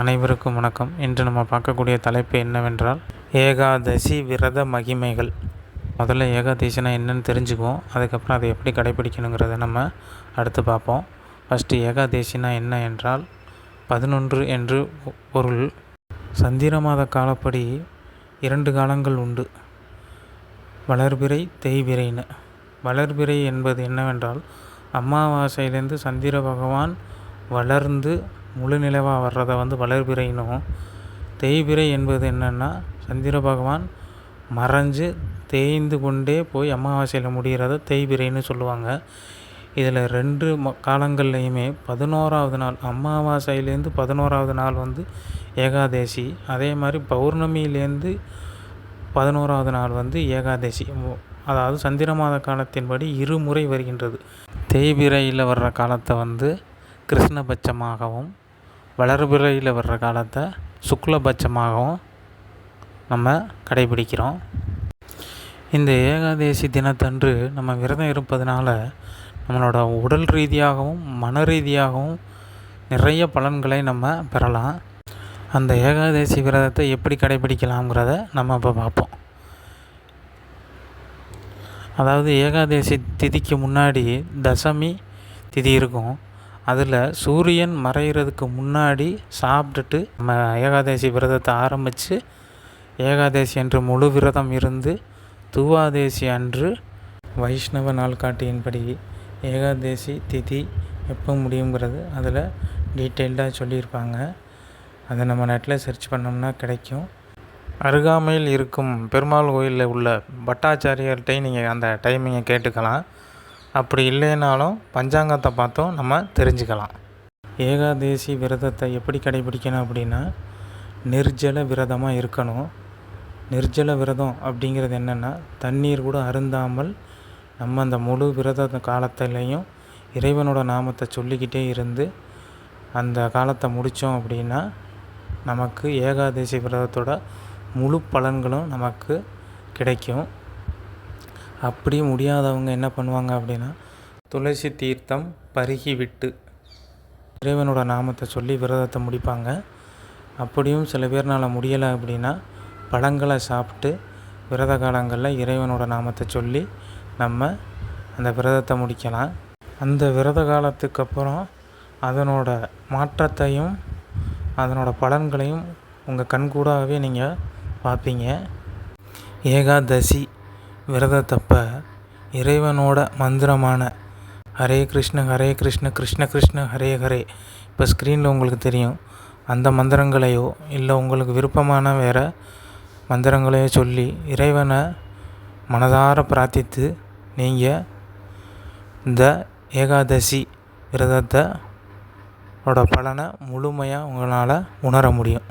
அனைவருக்கும் வணக்கம். இன்று நம்ம பார்க்கக்கூடிய தலைப்பு என்னவென்றால் ஏகாதசி விரத மகிமைகள். முதல்ல ஏகாதசினா என்னன்னு தெரிஞ்சுக்குவோம். அதுக்கப்புறம் அதை எப்படி கடைப்பிடிக்கணுங்கிறத நம்ம அடுத்து பார்ப்போம். ஃபஸ்ட்டு ஏகாதசினா என்ன என்றால் பதினொன்று என்று பொருள். சந்திர மாத காலப்படி இரண்டு காலங்கள் உண்டு. வளர்பிறை தேய்பிறைன்னு. வளர்பிறை என்பது என்னவென்றால் அமாவாசையிலேருந்து சந்திர பகவான் வளர்ந்து முழு நிலவாக வர்றதை வந்து வளர்பிறைன்னும் தேய்பிறை என்பது என்னென்னா சந்திர பகவான் மறைஞ்சு தேய்ந்து கொண்டே போய் அமாவாசையில் முடிகிறத தேய்பிறைன்னு சொல்லுவாங்க. இதில் ரெண்டு ம காலங்கள்லையுமே பதினோராவது நாள் அமாவாசையிலேருந்து பதினோராவது நாள் வந்து ஏகாதசி. அதே மாதிரி பௌர்ணமியிலேருந்து பதினோராவது நாள் வந்து ஏகாதசி. அதாவது சந்திர மாத காலத்தின்படி இருமுறை வருகின்றது. தேய்பிறையில் வர்ற காலத்தை வந்து கிருஷ்ணபட்சமாகவும் வளர்பிறையில் வர்ற காலத்தை சுக்லபட்சமாகவும் நம்ம கடைபிடிக்கிறோம். இந்த ஏகாதசி தினத்தன்று நம்ம விரதம் இருப்பதனால நம்மளோட உடல் ரீதியாகவும் மன ரீதியாகவும் நிறைய பலன்களை நம்ம பெறலாம். அந்த ஏகாதசி விரதத்தை எப்படி கடைபிடிக்கலாம்ங்கிறத நம்ம இப்போ பார்ப்போம். அதாவது ஏகாதசி திதிக்கு முன்னாடி தசமி திதி இருக்கும். அதில் சூரியன் மறைகிறதுக்கு முன்னாடி சாப்பிட்டுட்டு நம்ம ஏகாதசி விரதத்தை ஆரம்பித்து ஏகாதசி அன்று முழு விரதம் இருந்து துவாதேசி அன்று வைஷ்ணவ நாள்காட்டியின்படி ஏகாதசி திதி எப்போ முடியுங்கிறது அதில் டீட்டெயில்டாக சொல்லியிருப்பாங்க. அதை நம்ம நெட்டில் சர்ச் பண்ணோம்னா கிடைக்கும். அருகாமையில் இருக்கும் பெருமாள் கோயிலில் உள்ள பட்டாச்சாரியர்கிட்டையும் நீங்கள் அந்த டைமிங்கை கேட்டுக்கலாம். அப்படி இல்லைனாலும் பஞ்சாங்கத்தை பார்த்தும் நம்ம தெரிஞ்சுக்கலாம். ஏகாதேசி விரதத்தை எப்படி கடைபிடிக்கணும் அப்படின்னா நிர்ஜல விரதமாக இருக்கணும். நிர்ஜல விரதம் அப்படிங்கிறது என்னென்னா தண்ணீர் கூட அருந்தாமல் நம்ம அந்த முழு விரத காலத்திலையும் இறைவனோட நாமத்தை சொல்லிக்கிட்டே இருந்து அந்த காலத்தை முடித்தோம் அப்படின்னா நமக்கு ஏகாதசி விரதத்தோட முழு பலன்களும் நமக்கு கிடைக்கும். அப்படி முடியாதவங்க என்ன பண்ணுவாங்க அப்படின்னா துளசி தீர்த்தம் பருகி விட்டு இறைவனோட நாமத்தை சொல்லி விரதத்தை முடிப்பாங்க. அப்படியும் சில பேர்னால் முடியலை அப்படின்னா பழங்களை சாப்பிட்டு விரத காலங்களில் இறைவனோட நாமத்தை சொல்லி நம்ம அந்த விரதத்தை முடிக்கலாம். அந்த விரத காலத்துக்கு அப்புறம் அதனோட மாற்றத்தையும் அதனோட பலன்களையும் உங்கள் கண்கூடாகவே நீங்கள் பார்ப்பீங்க. ஏகாதசி விரதத்தப்போ இறைவனோட மந்திரமான ஹரே கிருஷ்ண ஹரே கிருஷ்ண கிருஷ்ண கிருஷ்ண ஹரே ஹரே. இப்போ ஸ்க்ரீனில் உங்களுக்கு தெரியும். அந்த மந்திரங்களையோ இல்லை உங்களுக்கு விருப்பமான வேறு மந்திரங்களையோ சொல்லி இறைவனை மனதார பிரார்த்தித்து நீங்கள் இந்த ஏகாதசி விரதத்தை ஓட பலனை முழுமையாக உங்களால் உணர முடியும்.